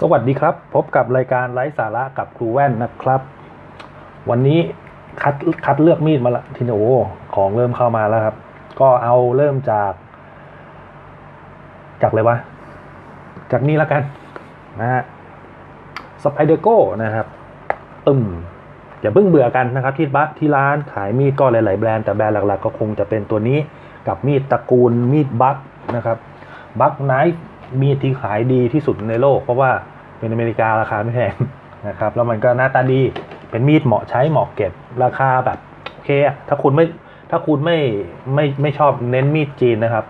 สวัสดีครับ พบกับรายการไร้สาระกับครูแว่นนะครับ วันนี้คัดคัดเลือกมีดมาละทีนี้โอ้ของเริ่มเข้ามาแล้วครับ ก็เอาเริ่มจาก จากอะไรวะจากนี้แล้วกันนะฮะสไปเดอร์โก้นะครับตึมอย่าเพิ่งเบื่อกันนะครับที่บ้านที่ร้านขายมีดก็หลาย ๆ แบรนด์แต่แบรนด์หลัก ๆ ก็คงจะเป็นตัวนี้กับมีดตระกูลมีดบัคนะครับบัคไนฟ์ มีดที่ขายดีที่สุดในโลก เพราะว่าเป็นอเมริการาคาไม่แพงนะครับ แล้วมันก็หน้าตาดีเป็นมีดเหมาะใช้เหมาะเก็บราคาแบบโอเคถ้าคุณไม่ถ้าคุณไม่ไม่ไม่ชอบเน้นมีดจีนนะครับ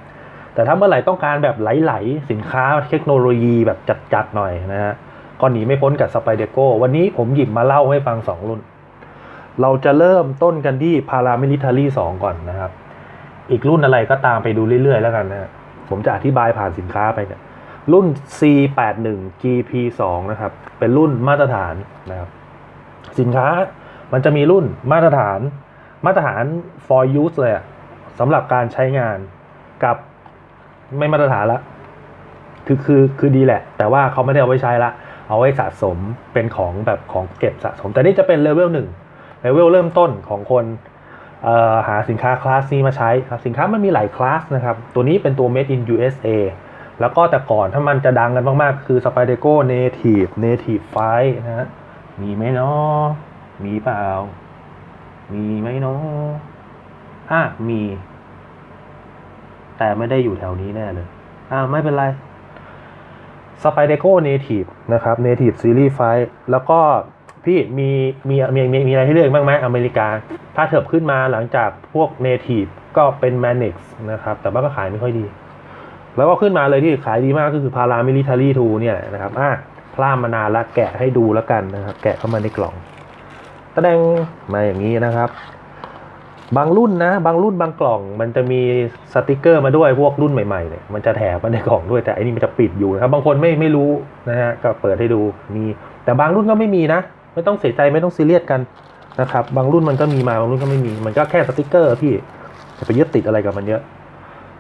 แต่ถ้าเมื่อไหร่ต้องการแบบไหลๆสินค้าเทคโนโลยีแบบจัดๆหน่อยนะฮะก็หนีไม่พ้นกับสไปเดโกวันนี้ผมหยิบมาเล่าให้ฟัง 2 รุ่น เราจะเริ่มต้นกันที่พารามิลิเ a อรี่2ก่อนนะครับ อีกรุ่นอะไรก็ตามไปดูเรื่อยๆแล้วกันนะฮะ ผมจะอธิบายผ่านสินค้าไปเนี่ยรุ่น C81 GP2 นะครับ เป็นรุ่นมาตรฐานนะครับ สินค้ามันจะมีรุ่นมาตรฐาน มาตรฐาน for use เลยอะสำหรับการใช้งานกับไม่มาตรฐานละ คือคือคือดีแหละ แต่ว่าเขาไม่ได้เอาไว้ใช้ละ เอาไว้สะสมเป็นของแบบของเก็บสะสม แต่นี่จะเป็นเลเวลหนึ่งเลเวลเริ่มต้นของคน หาสินค้าคลาสนี้มาใช้ครับสินค้ามันมีหลายคลาสนะครับ ตัวนี้เป็นตัว made in USA แล้วก็แต่ก่อนถ้ามันจะดังกันมากๆ คือ Spyderco Native Native 5นะฮะมีไหมเนาะมีเปล่า มีไหมเนาะอะมี แต่ไม่ได้อยู่แถวนี้แน่เลย อ่าไม่เป็นไร s p y d e c o Native นะครับ Native Series 5แล้วก็พี่มีมีมีมีอะไรให้เลือกบ้างไหมอเมริกา ถ้าเถิบขึ้นมาหลังจากพวก Native ก็เป็น Manix นะครับ แต่ว่าก็ขายไม่ค่อยดี แล้วก็ขึ้นมาเลยที่ขายดีมากก็คือ Para Military 2เนี่ยนะครับอะพลาดมานานล้วแกะให้ดูแล้วกันนะครับ แกะเข้ามาในกล่องตะแดงมาอย่างนี้นะครับ บางรุ่นนะ บางรุ่นบางกล่อง มันจะมีสติกเกอร์มาด้วยพวกรุ่นใหม่ๆเนี่ยมันจะแถมมาในกล่องด้วยแต่อันนี้มันจะปิดอยู่นะครับ บางคนไม่ไม่รู้นะฮะก็เปิดให้ดูมี แต่บางรุ่นก็ไม่มีนะ ไม่ต้องเสียใจไม่ต้องซีเรียสกัน นะครับ บางรุ่นมันก็มีมา บางรุ่นก็ไม่มี มันก็แค่สติกเกอร์พี่จะไปยึดติดอะไรกับมันเยอะ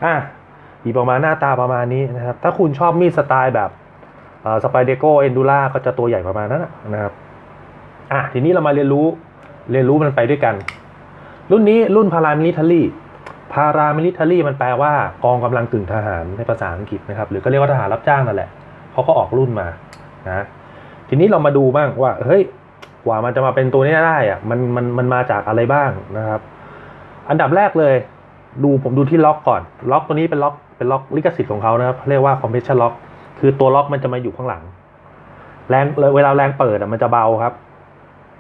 อะอีประมาณหน้าตาประมาณนี้นะครับ ถ้าคุณชอบมีดสไตล์แบบสไปเดโกเอนดูล่าก็จะตัวใหญ่ประมาณนั้นนะครับ อะทีนี้เรามาเรียนรู้เรียนรู้มันไปด้วยกัน รุ่นนี้รุ่นพารามิลิเ a อรี่พารามิลิเ a อรี่มันแปลว่ากองกำลังกึ่งทหารในภาษาอังกฤษนะครับ หรือก็เรียกว่าทหารรับจ้างนั่นแหละเขาก็ออกรุ่นมานะทีนี้เรามาดูบ้างว่าเฮ้ย กว่ามันจะมาเป็นตัวนี้ได้อะมันมันมันมาจากอะไรบ้างนะครับ อันดับแรกเลย ดูผมดูที่ล็อกก่อน ล็อกตัวนี้เป็นล็อกเป็นล็อกลิขสิทธิ์ของเขานะครับเรียกว่า compression lock คือตัวล็อกมันจะมาอยู่ข้างหลัง แรงเวลาแรงเปิดอะมันจะเบาครับ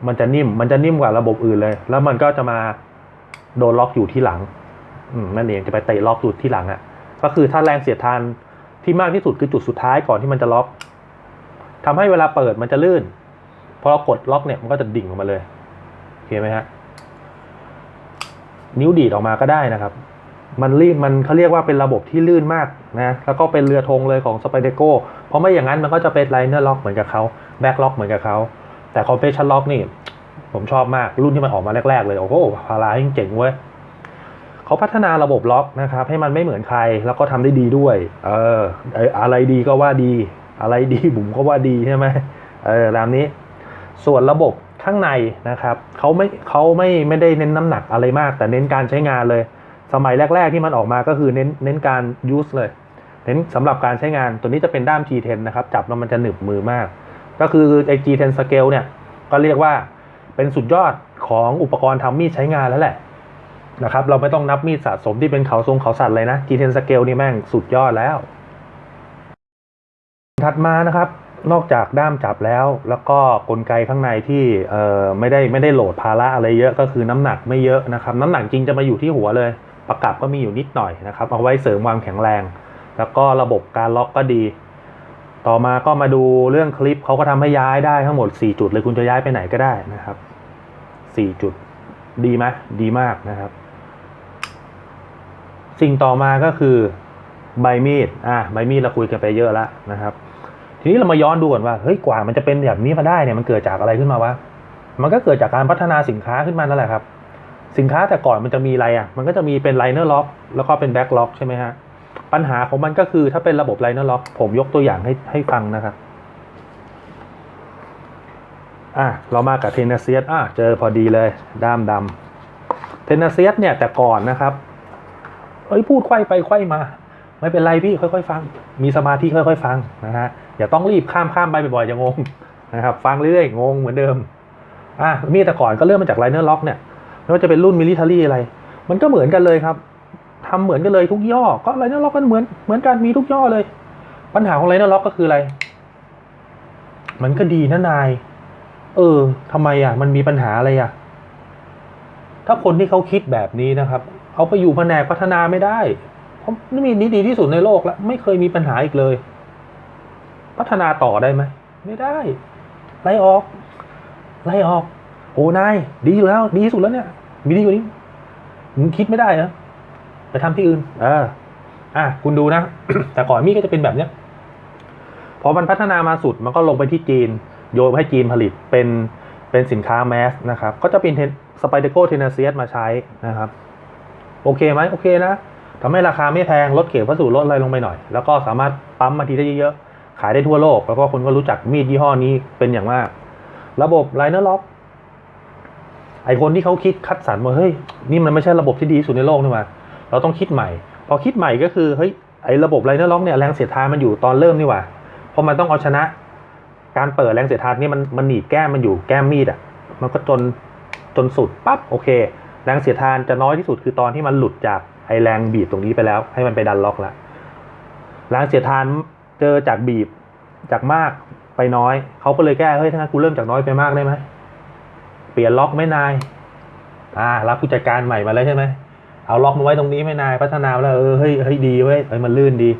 มันจะนิ่มมันจะนิ่มกว่าระบบอื่นเลย แล้วมันก็จะมาโดนล็อกอยู่ที่หลังนั่นเองจะไปเตะล็อกอยู่ที่หลังอะ่ะ ก็คือถ้าแรงเสียดทานที่มากที่สุดคือจุดสุดท้ายก่อนที่มันจะล็อกทำให้เวลาเปิดมันจะลื่น พอเรากดล็อกเนี่ยมันก็จะดิ่งออกมาเลยโอเคไหมฮะนิ้วดีดออกมาก็ได้นะครับ มันรีบมันเขาเรียกว่าเป็นระบบที่ลื่นมากนะแล้วก็เป็นเรือธงเลยของสไปเดโก้เพราะไม่อย่างนั้นมันก็จะเป็นไลเนอร์ล็อกเหมือนกับเขาแบ็กล็อกเหมือนกับเขาแต่คอมเพรสชันล็อกนี่ ผมชอบมากรุ่นที่มันออกมาแรกๆเลย โอ้โหพารายิ่งเจ๋งเว้ยเขาพัฒนาระบบล็อกนะครับ ให้มันไม่เหมือนใครแล้วก็ทำได้ดีด้วยเออเอออะไรดีก็ว่าดี อะไรดีบุ๋มก็ว่าดีใช่ไหมเออตามนี้ ส่วนระบบข้างในนะครับเขาไม่เขาไม่ไม่ได้เน้นน้ำหนักอะไรมาก แต่เน้นการใช้งานเลย สมัยแรก ๆ ที่มันออกมาก็คือเน้นเน้นการ use เลย เน้นสำหรับการใช้งานตัวนี้จะเป็นด้าม G10 นะครับจับแล้วมันจะหนึบมือมาก ก็คือไอ้ G10 scale เนี่ยก็เรียกว่าเป็นสุดยอดของอุปกรณ์ทำมีดใช้งานแล้วแหละนะครับเราไม่ต้องนับมีดสะสมที่เป็นเขาทรงเขาสัตว์เลยนะ G10 scale นี่แม่งสุดยอดแล้ว ถัดมานะครับ นอกจากด้ามจับแล้ว แล้วก็กลไกข้างในที่ไม่ได้ไม่ได้โหลดภาระอะไรเยอะก็คือน้ำหนักไม่เยอะนะครับน้ำหนักจริงจะมาอยู่ที่หัวเลย ประกับก็มีอยู่นิดหน่อยนะครับ เอาไว้เสริมความแข็งแรง แล้วก็ระบบการล็อกก็ดี ต่อมาก็มาดูเรื่องคลิปเขาก็ทำให้ย้ายได้ทั้งหมด 4 จุดเลยคุณจะย้ายไปไหนก็ได้นะครับ 4 จุดดีไหมดีมากนะครับ สิ่งต่อมาก็คือใบมีดอะใบมีดเราคุยกันไปเยอะแล้วนะครับ ทีนี้เรามาย้อนดูก่อนว่าเฮ้ยกว่ามันจะเป็นแบบนี้มาได้เนี่ยมันเกิดจากอะไรขึ้นมาวะมันก็เกิดจากการพัฒนาสินค้าขึ้นมานั่นแหละครับ สินค้าแต่ก่อนมันจะมีอะไรอะ มันก็จะมีเป็นไลเนอร์ล็อกแล้วก็เป็นแบ็กล็อกใช่ไหมฮะปัญหาของมันก็คือถ้าเป็นระบบไลเนอร์ล็อกผมยกตัวอย่างให้ให้ฟังนะครับอะเรามากับเทนเนเซียสอะเจอพอดีเลยด้ามดำเทนเนเซียสเนี่ยแต่ก่อนนะครับเอ้ยพูดไขว้ไปไขว้มา ไม่เป็นไรพี่ค่อยๆ ฟัง มีสมาธิค่อย ๆ ฟังนะฮะ อย่าต้องรีบข้ามข้ามไปบ่อยๆจะงงนะครับฟังเรื่อยงงเหมือนเดิมอะมีแต่ก่อนก็เริ่มมาจากไลเนอร์ล็อกเนี่ยไม่ว่าจะเป็นรุ่นมิลิเทอรี่อะไร มันก็เหมือนกันเลยครับทำเหมือนกันเลยทุกย่อ ก็ไลเนอร์ล็อกกันเหมือนเหมือนกันมีทุกย่อเลย ปัญหาของไลเนอร์ล็อกก็คืออะไร มันก็ดีนะนาย เออทำไมอะ มันมีปัญหาอะไรอะ ถ้าคนที่เขาคิดแบบนี้นะครับเอาไปอยู่แผนกพัฒนาไม่ได้เพราะนี่มีนี่ดีที่สุดในโลกแล้วไม่เคยมีปัญหาอีกเลย พัฒนาต่อได้ไหมไม่ได้ ไล่ออก ไล่ออกโอ้นายดีอยู่แล้ว ดีที่สุดแล้วเนี่ย มีดีกว่านี้มึงคิดไม่ได้เหรอไปทำที่อื่น เออ อะคุณดูนะ แต่ก่อนมี่ก็จะเป็นแบบเนี้ยพอมันพัฒนามาสุดมันก็ลงไปที่จีน โยนให้จีนผลิตเป็นเป็นสินค้าแมสนะครับ ก็จะเป็นสไปเดโกเทนเซียสมาใช้นะครับ โอเคไหมโอเคนะทำให้ราคาไม่แพงลดเขตวัสดุลดอะไรลงไปหน่อย แล้วก็สามารถปั๊มมาทีได้เยอะ ขายได้ทั่วโลก แล้วก็คนก็รู้จักมีดยี่ห้อนี้เป็นอย่างมาก ระบบไลเนอร์ล็อกไอคนที่เขาคิดคัดสรรว่าเฮ้ยนี่มันไม่ใช่ระบบที่ดีที่สุดในโลกนี่หว่าเราต้องคิดใหม่ พอคิดใหม่ก็คือเฮ้ยไอระบบไลเนอร์ล็อกเนี่ยแรงเสียดทานมันอยู่ตอนเริ่มนี่หว่าเพราะมันต้องเอาชนะ การเปิดแรงเสียดทานนี่มันมันหนีบแก้มมันอยู่แก้มมีดอะมันก็จนจนสุดปั๊บโอเค แรงเสียดทานจะน้อยที่สุดคือตอนที่มันหลุดจากไอแรงบีบตรงนี้ไปแล้ว ให้มันไปดันล็อกละแรงเสียดทาน จอจากบีบจากมากไปน้อย เขาก็เลยแก้เฮ้ยถ้างั้นกูเริ่มจากน้อยไปมากได้ไหมเปลี่ยนล็อกไม่นาย อ่ารับผู้จัดการใหม่มาแล้วใช่ไหมเอาล็อกมาไว้ตรงนี้ไม่นายพัฒนาแล้วเออเฮ้ยเฮ้ยดีเว้ยเฮ้ยมันลื่นดี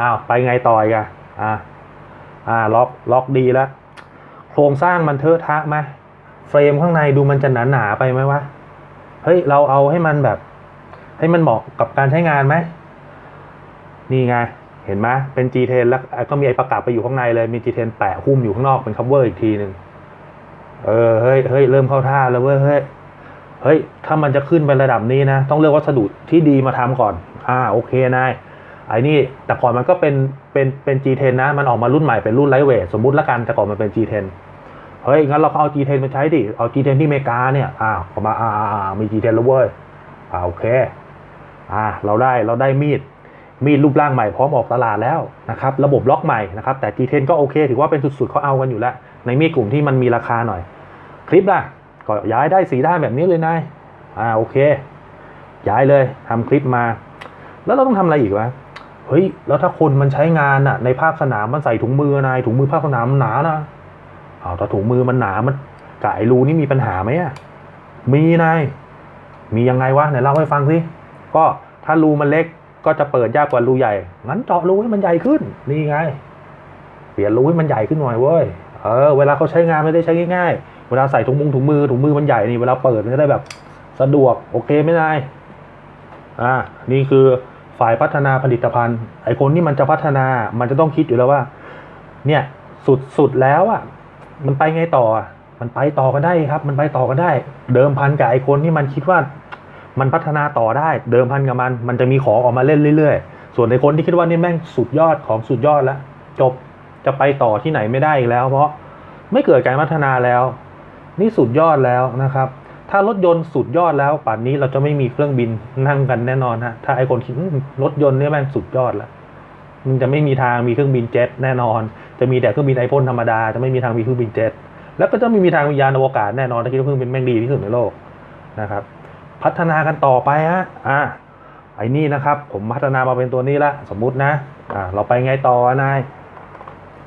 อ้าวไปไงต่อยกันอ่าอ่าล็อกล็อกดีแล้วโครงสร้างมันเทอะทะไหมเฟรมข้างในดูมันจะหนาหนาๆไปไหมวะเฮ้ยเราเอาให้มันแบบ ให้มันเหมาะกับการใช้งานไหมนี่ไง เห็นไหมเป็น G10 แล้วก็มีไอ้ประกับไปอยู่ข้างในเลยมี G10 แปะหุ้มอยู่ข้างนอกเป็น cover อีกทีหนึ่งเออเฮ้ยเฮ้ยเริ่มเข้าท่าแล้วเว้ยเฮ้ยเฮ้ยถ้ามันจะขึ้นไประดับนี้นะ ต้องเลือกวัสดุที่ดีมาทำก่อน อ่าโอเคนายไอ้นี่แต่ก่อนมันก็เป็นเป็นเป็น G10 นะ มันออกมารุ่นใหม่เป็นรุ่นไลท์เวทสมมุติละกันแต่ก่อนมันเป็น G10 เฮ้ยงั้นเราก็เอา G10 มาใช้ดิ เอา G10 ที่อเมริกาเนี่ยอ้าวก็มาอ่าอ่าอ่ามี G10 แล้วเว้ยอ่าโอเค อ่าเราได้เราได้มีด มีดรูปร่างใหม่พร้อมออกตลาดแล้วนะครับระบบล็อกใหม่นะครับแต่ G10 ก็โอเค ถือว่าเป็นสุดๆเขาเอากันอยู่แล้วในมีดกลุ่มที่มันมีราคาหน่อย คลิปล่ะก็ย้ายได้สีด้านแบบนี้เลยนายอ่าโอเค ย้ายเลยทำคลิปมา แล้วเราต้องทำอะไรอีกวะเฮ้ยแล้วถ้าคนมันใช้งานอะในภาคสนามมันใส่ถุงมือนายถุงมือภาคสนามมันหนานะเอาถ้าถุงมือมันหนามันกบไอ้รูนี่มีปัญหาไหมอะมีนายมียังไงวะไหนเล่าให้ฟังสิก็ถ้ารูมันเล็ก ก็จะเปิดยากกว่ารูใหญ่ งั้นเจาะรูให้มันใหญ่ขึ้น นี่ไง เปลี่ยนรูให้มันใหญ่ขึ้นหน่อยเว้ย เออ เวลาเขาใช้งานไม่ได้ใช้ง่ายๆ เวลาใส่ถุงมือถุงมือถุงมือมันใหญ่นี่ เวลาเปิดมันจะได้แบบสะดวก โอเคไหมนาย อ่า นี่คือฝ่ายพัฒนาผลิตภัณฑ์ ไอคนที่มันจะพัฒนา มันจะต้องคิดอยู่แล้วว่า เนี่ยสุดสุดแล้วอะ มันไปไงต่อ มันไปต่อกันได้ครับ มันไปต่อกันได้ เดิมพันกับไอคนที่มันคิดว่า มันพัฒนาต่อได้เดิมพันกับมัน มันจะมีของออกมาเล่นเรื่อยๆ ส่วนในคนที่คิดว่านี่แม่งสุดยอดของสุดยอดแล้ว จบจะไปต่อที่ไหนไม่ได้อีกแล้ว เพราะไม่เกิดการพัฒนาแล้ว นี่สุดยอดแล้วนะครับ ถ้ารถยนต์สุดยอดแล้วป่านนี้เราจะไม่มีเครื่องบินนั่งกันแน่นอนฮะถ้าไอคนคิดรถยนต์นี่แม่งสุดยอดแล้วมันจะไม่มีทางมีเครื่องบินเจ็ตแน่นอน จะมีแต่เครื่องบินไอพ่นธรรมดาจะไม่มีทางมีเครื่องบินเจ็ตแล้วก็จะไม่มีทางมียานอวกาศแน่นอนถ้าคิดว่าเครื่องบินแม่งดีที่สุดในโลกนะครับ พัฒนากันต่อไปฮะอะไอ้นี่นะครับ ผมพัฒนามาเป็นตัวนี้ละสมมุตินะอ่าเราไปไงต่อนาย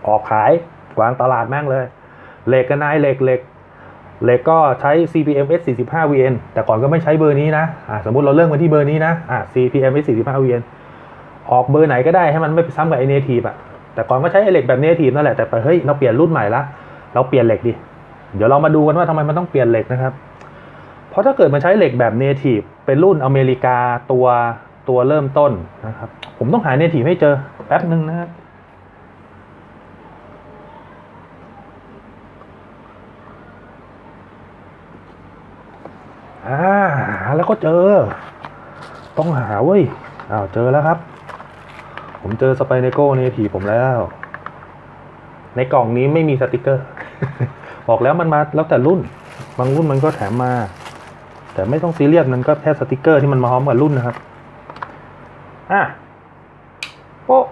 ออกขายกวางตลาดแม่งเลยเหล็กกันนายเหล็กเหล็กเหล็กก็ใช้ CPM S 45 VN แต่ก่อนก็ไม่ใช้เบอร์นี้นะอ่าสมมุติเราเริ่มกันที่เบอร์นี้นะอ่า CPM S 45 VN ออกเบอร์ไหนก็ได้ให้มันไม่ไปซ้ำกับไอเนทีฟอะแต่ก่อนก็ใช้ไอเหล็กแบบเนทีฟนั่นแหละแต่ไปเฮ้ยเราเปลี่ยนรุ่นใหม่ละเราเปลี่ยนเหล็กดิเดี๋ยวเรามาดูกันว่าทำไมมันต้องเปลี่ยนเหล็กนะครับ ราะถ้าเกิดมันใช้เหล็กแบบเนทีฟเป็นรุ่นอเมริกาตัวตัวเริ่มต้นนะครับ ผมต้องหาเนทีฟให้เจอแป๊บหนึ่งนะครับอ่าหาแล้วก็เจอ ต้องหาเว้ยอ้าวเจอแล้วครับ ผมเจอสไปเนโก้เนทีผมแล้ว ในกล่องนี้ไม่มีสติกเกอร์ บอกแล้วมันมาแล้วแต่รุ่น บางรุ่นมันก็แถมมา แต่ไม่ต้องซีเรียสมันก็แค่สติกเกอร์ที่มันมาพร้อมกับรุ่นนะครับ อะโป๊ะ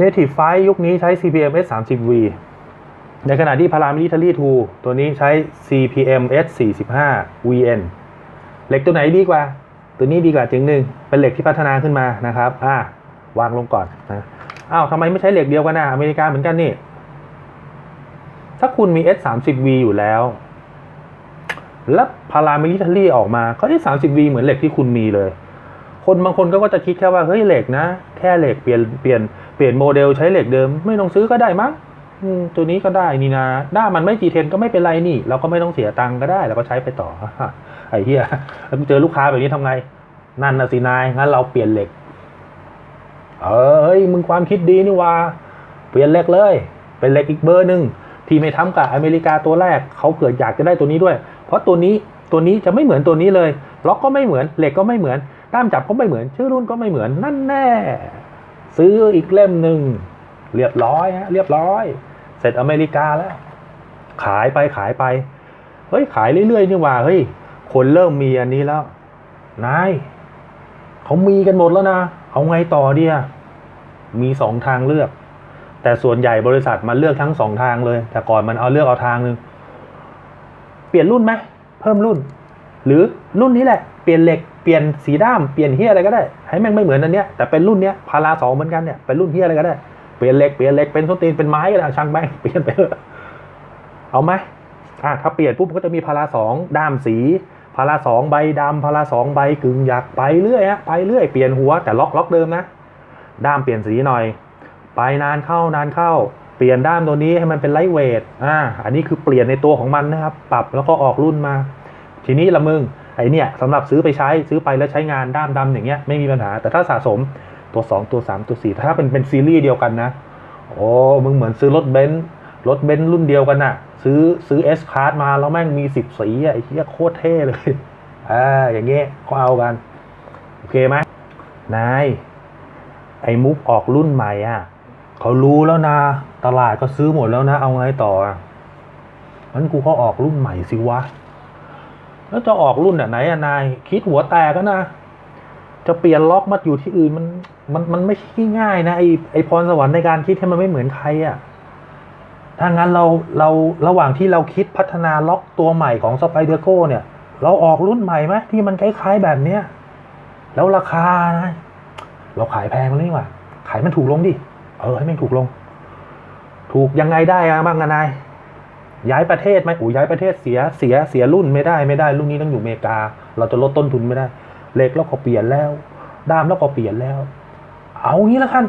Native 5ยุคนี้ใช้ CPM S 3 0 V ในขณะที่ Paramilitary 2 ตัวนี้ใช้ CPM S 4 5 VN เหล็กตัวไหนดีกว่า ตัวนี้ดีกว่าจึงหนึ่ง เป็นเหล็กที่พัฒนาขึ้นมานะครับ อะวางลงก่อนนะอ้าวทำไมไม่ใช้เหล็กเดียวกันนะอเมริกาเหมือนกันนี่ ถ้าคุณมี S 3 0 V อยู่แล้ว แล้วพารามิลิเทอรี่ออกมาเขาได้ 30V เหมือนเหล็กที่คุณมีเลย คนบางคนก็จะคิดแค่ว่าเฮ้ยเหล็กนะ แค่เหล็กเปลี่ยนเปลี่ยนเปลี่ยนโมเดลใช้เหล็กเดิมไม่ต้องซื้อก็ได้มั้งตัวนี้ก็ได้นี่นะด้ามันไม่ G10 ก็ไม่เป็นไรนี่ เราก็ไม่ต้องเสียตังค์ก็ได้เราก็ใช้ไปต่อไอ้เหี้ยแล้วเจอลูกค้าแบบนี้ทำไง นั่นนะสินายงั้นเราเปลี่ยนเหล็ก เออเฮ้ยมึงความคิดดีนี่ว่า เปลี่ยนเหล็กเลย เป็นเหล็กอีกเบอร์หนึ่งที่ไม่ทำกับอเมริกาตัวแรกเขาเกิดอยากจะได้ตัวนี้ด้วย เพราะตัวนี้ตัวนี้จะไม่เหมือนตัวนี้เลย ล็อกก็ไม่เหมือน เหล็กก็ไม่เหมือน ด้ามจับก็ไม่เหมือน ชื่อรุ่นก็ไม่เหมือน นั่นแน่ ซื้ออีกเล่มหนึ่ง เรียบร้อยฮะ เรียบร้อย เสร็จอเมริกาแล้ว ขายไปขายไป เฮ้ย ขายเรื่อยๆนี่ว่า เฮ้ย คนเริ่มมีอันนี้แล้ว นาย เขามีกันหมดแล้วนะ เอาไงต่อเดียมีสองทางเลือก แต่ส่วนใหญ่บริษัทมันเลือกทั้งสองทางเลย แต่ก่อนมันเอาเลือกเอาทางหนึ่ง เปลี่ยนรุ่นไหมเพิ่มรุ่น หรือรุ่นนี้แหละเปลี่ยนเหล็กเปลี่ยนสีด้ามเปลี่ยนเฮียอะไรก็ได้ ให้แม่งไม่เหมือนอันเนี้ยแต่เป็นรุ่นเนี้ยพาราสองเหมือนกันเนี่ยเป็นรุ่นเฮียอะไรก็ได้เปลี่ยนเหล็กเปลี่ยนเหล็กเป็นส้นตีนเป็นไม้ก็ได้ช่างแม่งเปลี่ยนไปเถอะเอาไหมอะถ้าเปลี่ยนปุ๊บก็จะมีพาราสองด้ามสีพาราสองใบดำพาราสองใบกึ่งหยักไปเรื่อยฮะไปเรื่อยเปลี่ยนหัวแต่ล็อกล็อกเดิมนะด้ามเปลี่ยนสีหน่อย ไปนานเข้านานเข้า เปลี่ยนด้ามตัวนี้ให้มันเป็นไลท์เวทอ่าอันนี้คือเปลี่ยนในตัวของมันนะครับ ปรับแล้วก็ออกรุ่นมา ทีนี้ละมึงไอเนี่ยสำหรับซื้อไปใช้ซื้อไปแล้วใช้งานด้ามดำอย่างเงี้ยไม่มีปัญหา แต่ถ้าสะสมตัว 2 ตัว 3 ตัว 4 ถ้าเป็นเป็นซีรีส์เดียวกันนะโอ้มึงเหมือนซื้อรถเบนซ์รถเบนซ์รุ่นเดียวกันน่ะซื้อซื้อ S Class มาแล้วแม่งมีสิบสีอะไอ้เหี้ยโคตรเท่เลยอ่าอย่างเงี้ยก็เอากัน โอเคไหมนายไอ้มุกออกรุ่นใหม่อะ เขารู้แล้วนะ ตลาดก็ซื้อหมดแล้วนะ เอาไงต่ออะงั้นกูก็ออกรุ่นใหม่สิวะ แล้วจะออกรุ่นอะไหนอะนาย คิดหัวแตกก็นะ จะเปลี่ยนล็อกมาอยู่ที่อื่นมัน มันมันไม่ใช่ง่ายนะไอไอพรสวรรค์ในการคิดให้มันไม่เหมือนใครอะถ้างั้นเราเราระหว่างที่เราคิดพัฒนาล็อกตัวใหม่ของสไปเดอร์โกเนี่ย เราออกรุ่นใหม่ไหมที่มันคล้ายๆแบบเนี้ยแล้วราคานะ เราขายแพงเลยนี่หว่าขายมันถูกลงดิ เออให้มันถูกลง ถูกยังไงได้อะบ้างนาย ย้ายประเทศไหมอูย้ายประเทศเสียเสียเสียรุ่นไม่ได้ไม่ได้ รุ่นนี้ต้องอยู่อเมริกา เราจะลดต้นทุนไม่ได้เหล็กเราก็เปลี่ยนแล้วด้ามเราก็เปลี่ยนแล้ว เอางี้แล้วกัน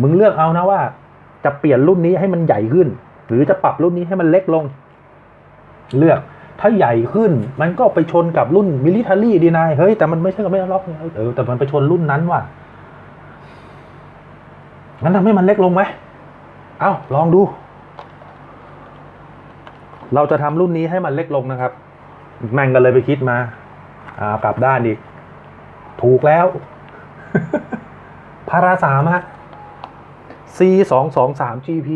มึงเลือกเอานะว่า จะเปลี่ยนรุ่นนี้ให้มันใหญ่ขึ้น หรือจะปรับรุ่นนี้ให้มันเล็กลง เลือกถ้าใหญ่ขึ้น มันก็ไปชนกับรุ่นมิลิเทอรี่ดีนายเฮ้ยแต่มันไม่ใช่กับไม่ล็อกเออแต่มันไปชนรุ่นนั้นว่ะ งั้นทำให้มันเล็กลงไหมเอ้าลองดู เราจะทำรุ่นนี้ให้มันเล็กลงนะครับ แม่งก็เลยไปคิดมาอ่ากลับด้านอีก ถูกแล้วพาราสามฮะ C สองสองสาม GP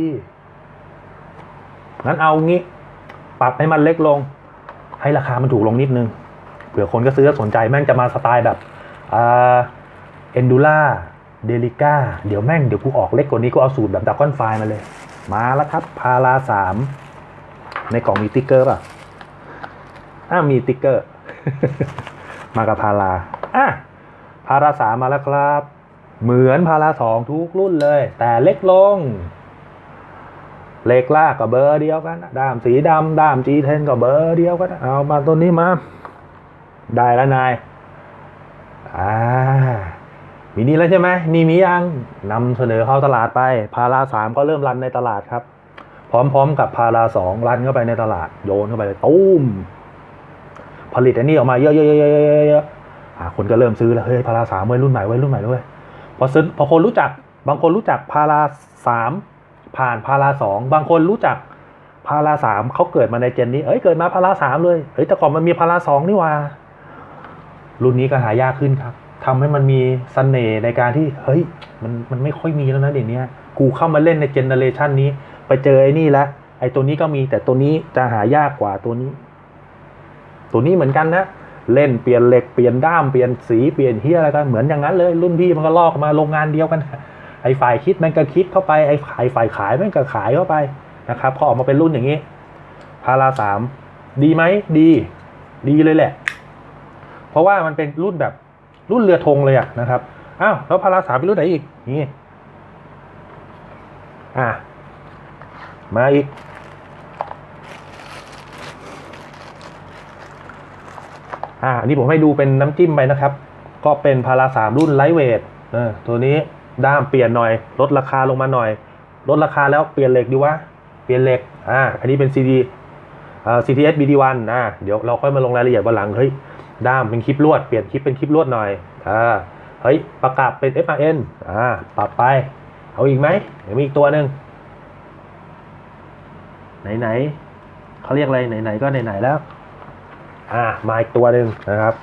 งั้นเอางี้ ปรับให้มันเล็กลง ให้ราคามันถูกลงนิดนึง เผื่อคนก็ซื้อสนใจแม่งจะมาสไตล์แบบอ่าเอนดูล่า เดลิก้าเดี๋ยวแม่งเดี๋ยวกูออกเล็กกว่านี้กูเอาสูตรแบบดักก้อนไฟมาเลย มาแล้วครับ พาราสามในกล่องมีติ๊กเกอร์ป่ะอ่ามีติ๊กเกอร์ มากับพาราอะพาราสามมาแล้วครับ เหมือนพาราสองทุกรุ่นเลย แต่เล็กลง เล็กลากกับเบอร์เดียวกันด้ามสีดำด้าม G10 กับเบอร์เดียวกันเอามาตัวนี้มา ได้แล้วนายอ่า มีนี่แล้วใช่ไหมมีมียังนำเสนอเข้าตลาดไป พาราสามก็เริ่มรันในตลาดครับ พร้อมๆกับพาราสองรันเข้าไปในตลาด โยนเข้าไปเลยตุ้มผลิตอันนี้ออกมาเยอะๆๆๆๆคนก็เริ่มซื้อแล้วเฮ้ยพาราสามไว้รุ่นใหม่ไว้รุ่นใหม่ด้วยพอซื้อพอคนรู้จัก บางคนรู้จักพาราสามผ่านพาราสองบางคนรู้จักพาราสามเขาเกิดมาในเจนนี้เอ้ยเกิดมาพาราสามเลยเฮ้ยแต่ก่อนมันมีพาราสองนี่ว่า รุ่นนี้ก็หายากขึ้นครับ ทำให้มันมีเสน่ห์ในการที่เฮ้ยมันมันไม่ค่อยมีแล้วนะเดี๋ยวนี้กูเข้ามาเล่นในเจเนอเรชันนี้ ไปเจอไอ้นี่แล้วไอ้ตัวนี้ก็มีแต่ตัวนี้จะหายากกว่าตัวนี้ ตัวนี้เหมือนกันนะเล่นเปลี่ยนเหล็กเปลี่ยนด้ามเปลี่ยนสีเปลี่ยนเฮียอะไรกันเหมือนอย่างนั้นเลย รุ่นพี่มันก็ลอกมาโรงงานเดียวกัน ไอ้ฝ่ายคิดมันก็คิดเข้าไปไอ้ขายฝ่ายขายมันก็ขายเข้าไปนะครับพอออกมาเป็นรุ่นอย่างนี้พาราสามดีไหมดี ดีเลยแหละ เพราะว่ามันเป็นรุ่นแบบ รุ่นเรือธงเลยอะนะครับอ้าวแล้วพาราสามเป็นรุ่นไหนอีกนี่อะมาอีก อ่าอันนี้ผมให้ดูเป็นน้ำจิ้มไปนะครับ ก็เป็นพาราสามรุ่นไลท์เวทเออตัวนี้ด้ามเปลี่ยนหน่อย ลดราคาลงมาหน่อย ลดราคาแล้วเปลี่ยนเหล็กดีวะ เปลี่ยนเหล็ก อ่า อันนี้เป็น CD อ่า CTS BD1 อ่า เดี๋ยวเราค่อยมาลงรายละเอียดวันหลัง เฮ้ย ด้ามเป็นคลิปลวดเปลี่ยนคลิปเป็นคลิปลวดหน่อยอ่าเฮ้ยประกับเป็น FRN อ่าปรับไป เอาอีกไหมเดี๋ยวมีอีกตัวหนึ่งไหนๆเขาเรียกอะไรไหนๆก็ไหนๆแล้ว อ่ามาอีกตัวหนึ่งนะครับ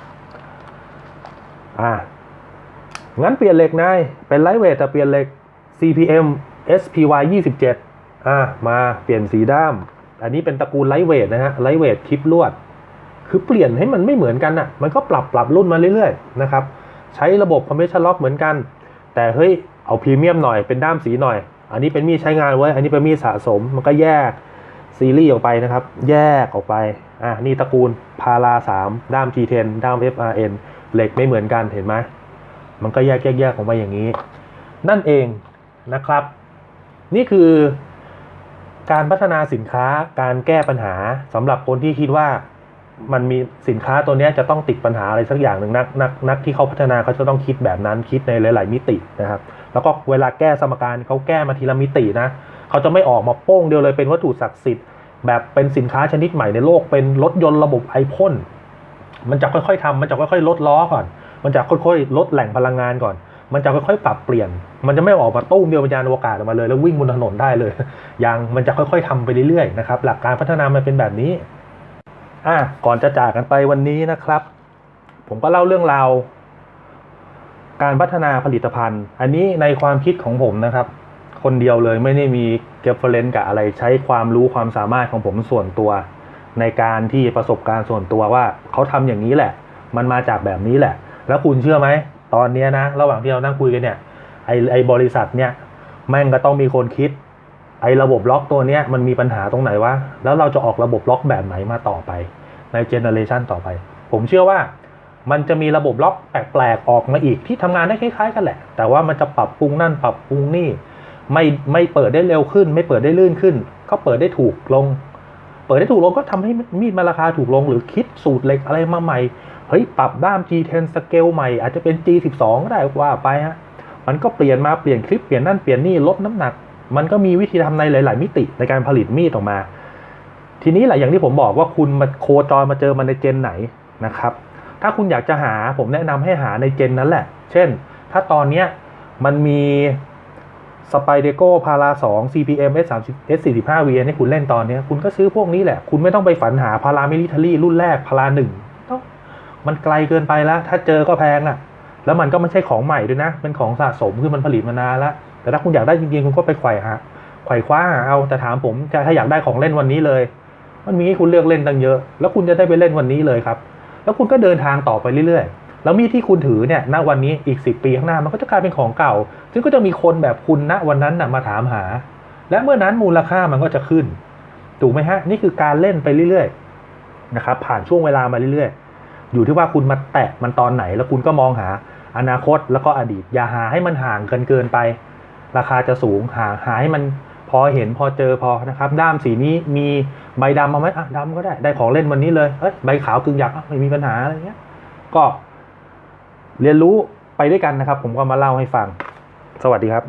อ่างั้นเปลี่ยนเหล็กนายเป็นไลท์เวทแต่เปลี่ยนเหล็ก CPM SPY 27อ่ามาเปลี่ยนสีด้าม อันนี้เป็นตระกูลไลท์เวทนะฮะไลท์เวทคลิปลวด คือเปลี่ยนให้มันไม่เหมือนกันอะ มันก็ปรับปรับรุ่นมาเรื่อยๆนะครับ ใช้ระบบคอมเพรสชันล็อกเหมือนกัน แต่เฮ้ย เอาพรีเมียมหน่อย เป็นด้ามสีหน่อย อันนี้เป็นมีดใช้งานไว้ อันนี้เป็นมีดสะสม มันก็แยกซีรีส์ออกไปนะครับ แยกออกไป อ่านี่ตระกูลพารา3ด้าม G10 ด้าม FRN เหล็กไม่เหมือนกันเห็นไหม มันก็แยกแยกแยกออกมาอย่างนี้ นั่นเองนะครับ นี่คือการพัฒนาสินค้า การแก้ปัญหาสำหรับคนที่คิดว่า มันมีสินค้าตัวนี้จะต้องติดปัญหาอะไรสักอย่างหนึ่งนักนักนักที่เขาพัฒนาเขาจะต้องคิดแบบนั้นคิดในหลาย ๆ มิตินะครับ แล้วก็เวลาแก้สมการเขาแก้มาทีละมิตินะเขาจะไม่ออกมาโป้งเดียวเลยเป็นวัตถุศักดิ์สิทธิ์แบบเป็นสินค้าชนิดใหม่ในโลกเป็นรถยนต์ระบบไอพ่นมันจะค่อย ๆทำมันจะค่อย ๆ ลดล้อก่อน มันจะค่อย ๆ ลดแหล่งพลังงานก่อน มันจะค่อย ๆ ปรับเปลี่ยน มันจะไม่ออกมาตู้มเดียวเป็นยานอวกาศออกมาเลย แล้ววิ่งบนถนนได้เลยยังมันจะค่อย ๆทำไปเรื่อย ๆ นะครับ หลักการพัฒนามันเป็นแบบนี้ อะก่อนจะจากกันไปวันนี้นะครับ ผมก็เล่าเรื่องราว การพัฒนาผลิตภัณฑ์ อันนี้ในความคิดของผมนะครับ คนเดียวเลยไม่ได้มีเกฟเฟรนกับอะไรใช้ความรู้ความสามารถของผมส่วนตัว ในการที่ประสบการณ์ส่วนตัวว่าเขาทำอย่างนี้แหละ มันมาจากแบบนี้แหละ แล้วคุณเชื่อไหมตอนนี้นะ ระหว่างที่เรานั่งคุยกันเนี่ยไอไอบริษัทเนี่ยแม่งก็ต้องมีคนคิด ไอ้ระบบล็อกตัวเนี้ยมันมีปัญหาตรงไหนวะ แล้วเราจะออกระบบล็อกแบบไหนมาต่อไป ในเจเนอเรชันต่อไป ผมเชื่อว่ามันจะมีระบบล็อกแปลกๆออกมาอีกที่ทำงานได้คล้ายๆกันแหละ แต่ว่ามันจะปรับปรุงนั่นปรับปรุงนี่ ไม่ไม่เปิดได้เร็วขึ้น ไม่เปิดได้ลื่นขึ้น ก็เปิดได้ถูกลง เปิดได้ถูกลงก็ทำให้มีดมาราคาถูกลง หรือคิดสูตรเหล็กอะไรมาใหม่ เฮ้ยปรับด้าม G10 สเกลใหม่อาจจะเป็น G12 ก็ได้ว่าไปฮะ มันก็เปลี่ยนมาเปลี่ยนคลิปเปลี่ยนนั่นเปลี่ยนนี่ลดน้ำหนัก มันก็มีวิธีทำในหลาย ๆ มิติในการผลิตมีดออกมา ทีนี้แหละอย่างที่ผมบอกว่าคุณมาโคจรมาเจอมันในเจนไหนนะครับ ถ้าคุณอยากจะหาผมแนะนำให้หาในเจนนั้นแหละ เช่น ถ้าตอนเนี้ยมันมีสไปเดโก้พารา2 CPM S 3 S 4 5 VN ให้คุณเล่นตอนนี้ คุณก็ซื้อพวกนี้แหละ คุณไม่ต้องไปฝันหาพารามิลิเทอรี่รุ่นแรกพาราหนึ่งมันไกลเกินไปแล้ว ถ้าเจอก็แพงอะ แล้วมันก็ไม่ใช่ของใหม่ด้วยนะ เป็นของสะสมคือมันผลิตมานานแล้ว แต่ถ้าคุณอยากได้จริงๆคุณก็ไปไขว่หาไขว่คว้าเอาแต่ถามผมจะถ้าอยากได้ของเล่นวันนี้เลย มันมีให้คุณเลือกเล่นตั้งเยอะ แล้วคุณจะได้ไปเล่นวันนี้เลยครับ แล้วคุณก็เดินทางต่อไปเรื่อยๆ แล้วมีดที่คุณถือเนี่ยณวันนี้อีกสิปีข้างหน้ามันก็จะกลายเป็นของเก่า ซึ่งก็จะมีคนแบบคุณณวันนั้นนะมาถามหา และเมื่อนั้นมูลค่ามันก็จะขึ้นถูกไหมฮะนี่คือการเล่นไปเรื่อยๆนะครับผ่านช่วงเวลามาเรื่อยๆ อยู่ที่ว่าคุณมาแตะมันตอนไหน แล้วคุณก็มองหาอนาคตแล้วก็อดีตอย่าหาให้มันห่างเกินเกินไป ราคาจะสูงหาหาให้มันพอเห็นพอเจอพอนะครับ ด้ามสีนี้มีใบดำมาไหมอะดำก็ได้ได้ของเล่นวันนี้เลยเอ้ยใบขาวกึ่งหยักไม่มีปัญหาอะไรเงี้ย ก็เรียนรู้ไปด้วยกันนะครับ ผมก็มาเล่าให้ฟัง สวัสดีครับ